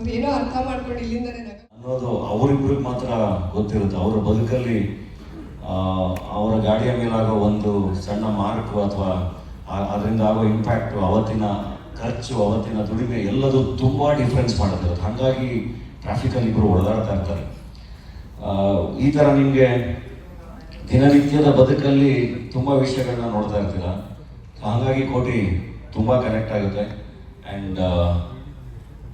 ಅವ್ರೇನೋ ಅರ್ಥ ಮಾಡ್ಕೊಂಡು ಅನ್ನೋದು ಅವರಿಬ್ರಿಗೆ ಮಾತ್ರ ಗೊತ್ತಿರುತ್ತೆ. ಅವರ ಬದುಕಲ್ಲಿ ಅವರ ಗಾಡಿಯ ಮೇಲಾಗೋ ಒಂದು ಸಣ್ಣ ಮಾರ್ಕು ಅಥವಾ ಅದರಿಂದ ಆಗೋ ಇಂಪ್ಯಾಕ್ಟು ಅವತ್ತಿನ ಖರ್ಚು, ಅವತ್ತಿನ ದುಡಿಮೆ ಎಲ್ಲದೂ ತುಂಬ ಡಿಫ್ರೆನ್ಸ್ ಮಾಡುತ್ತೆ. ಹಾಗಾಗಿ ಟ್ರಾಫಿಕಲ್ಲಿ ಇಬ್ಬರು ಓಡಾಡ್ತಾ ಇರ್ತಾರೆ. ಈ ಥರ ನಿಮಗೆ ದಿನನಿತ್ಯದ ಬದುಕಲ್ಲಿ ತುಂಬ ವಿಷಯಗಳನ್ನ ನೋಡ್ತಾ ಇರ್ತೀರ? ಹಾಗಾಗಿ ಕೋಟಿ ತುಂಬ ಕನೆಕ್ಟ್ ಆಗುತ್ತೆ. ಆ್ಯಂಡ್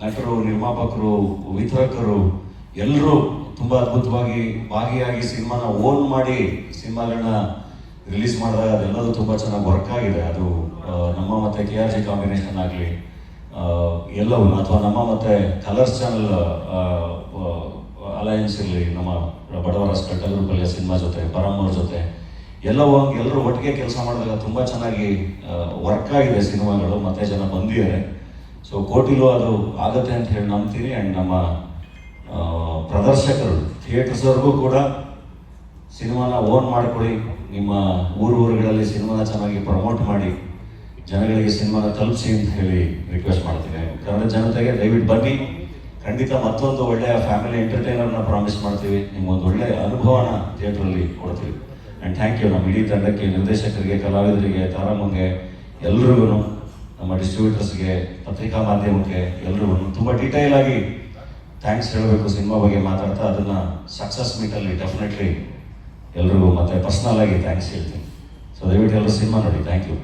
ನಟರು, ನಿರ್ಮಾಪಕರು, ವಿತರಕರು ಎಲ್ಲರೂ ತುಂಬ ಅದ್ಭುತವಾಗಿ ಭಾಗಿಯಾಗಿ ಸಿನಿಮಾನ ಓನ್ ಮಾಡಿ ಸಿನಿಮಾಗಳನ್ನ ರಿಲೀಸ್ ಮಾಡಿದಾಗ ಅದೆಲ್ಲದೂ ತುಂಬ ಚೆನ್ನಾಗಿ ವರ್ಕ್ ಆಗಿದೆ. ಅದು ನಮ್ಮ ಮತ್ತೆ ಕೆ ಆರ್ ಜಿ ಕಾಂಬಿನೇಷನ್ ಆಗಲಿ ಎಲ್ಲವೂ, ಅಥವಾ ನಮ್ಮ ಮತ್ತೆ ಕಲರ್ಸ್ ಚಾನಲ್ ಅಲಯನ್ಸ್ ಇರಲಿ, ನಮ್ಮ ಬಡವರ ಸ್ಪೆಟಲ್ ಪಲ್ಯ ಸಿನಿಮಾ ಜೊತೆ ಪರಮ್ಮವ್ರ ಜೊತೆ, ಎಲ್ಲವೂ ಎಲ್ಲರೂ ಒಟ್ಟಿಗೆ ಕೆಲಸ ಮಾಡಿದಾಗ ತುಂಬ ಚೆನ್ನಾಗಿ ವರ್ಕ್ ಆಗಿದೆ ಸಿನಿಮಾಗಳು, ಮತ್ತೆ ಜನ ಬಂದಿದ್ದಾರೆ. ಸೊ ಕೋಟಿಲು ಅದು ಆಗುತ್ತೆ ಅಂತ ಹೇಳಿ ನಂಬ್ತೀನಿ. ಆ್ಯಂಡ್ ನಮ್ಮ ಪ್ರದರ್ಶಕರು, ಥಿಯೇಟರ್ಸ್ವರೆಗೂ ಕೂಡ ಸಿನಿಮಾನ ಓನ್ ಮಾಡ್ಕೊಳ್ಳಿ ನಿಮ್ಮ ಊರು ಊರುಗಳಲ್ಲಿ ಸಿನಿಮಾನ ಚೆನ್ನಾಗಿ ಪ್ರಮೋಟ್ ಮಾಡಿ. ಜನಗಳಿಗೆ ಸಿನಿಮಾನ ತಲುಪಿಸಿ ಅಂತ ಹೇಳಿ ರಿಕ್ವೆಸ್ಟ್ ಮಾಡ್ತೀನಿ. ಕನ್ನಡ ಜನತೆಗೆ ದಯವಿಟ್ಟು ಬನ್ನಿ. ಖಂಡಿತ ಮತ್ತೊಂದು ಒಳ್ಳೆಯ ಫ್ಯಾಮಿಲಿ ಎಂಟರ್ಟೈನರ್ನ ಪ್ರಾಮಿಸ್ ಮಾಡ್ತೀವಿ. ನಿಮ್ಗೊಂದು ಒಳ್ಳೆಯ ಅನುಭವನ ಥಿಯೇಟ್ರಲ್ಲಿ ಕೊಡ್ತೀವಿ. ಆ್ಯಂಡ್ ಥ್ಯಾಂಕ್ ಯು ನಮ್ಮ ಇಡೀ ತಂಡಕ್ಕೆ, ನಿರ್ದೇಶಕರಿಗೆ, ಕಲಾವಿದರಿಗೆ ತಾರಮ್ಮಂಗೆ ಎಲ್ರಿಗೂ ನಮ್ಮ ಡಿಸ್ಟ್ರಿಬ್ಯೂಟರ್ಸ್ಗೆ ಪತ್ರಿಕಾ ಮಾಧ್ಯಮಕ್ಕೆ ಎಲ್ಲರೂ ತುಂಬ ಡೀಟೇಲ್ ಆಗಿ ಥ್ಯಾಂಕ್ಸ್ ಹೇಳಬೇಕು ಸಿನಿಮಾ ಬಗ್ಗೆ ಮಾತಾಡ್ತಾ, ಅದನ್ನು ಸಕ್ಸಸ್ ಮೀಟಲ್ಲಿ ಡೆಫಿನೆಟ್ಲಿ ಎಲ್ರಿಗೂ ಮತ್ತೆ ಪರ್ಸ್ನಲ್ ಆಗಿ ಥ್ಯಾಂಕ್ಸ್ ಹೇಳ್ತೀನಿ. ಸೊ ದಯವಿಟ್ಟು ಎಲ್ಲರೂ ಸಿನಿಮಾ ನೋಡಿ. Thank you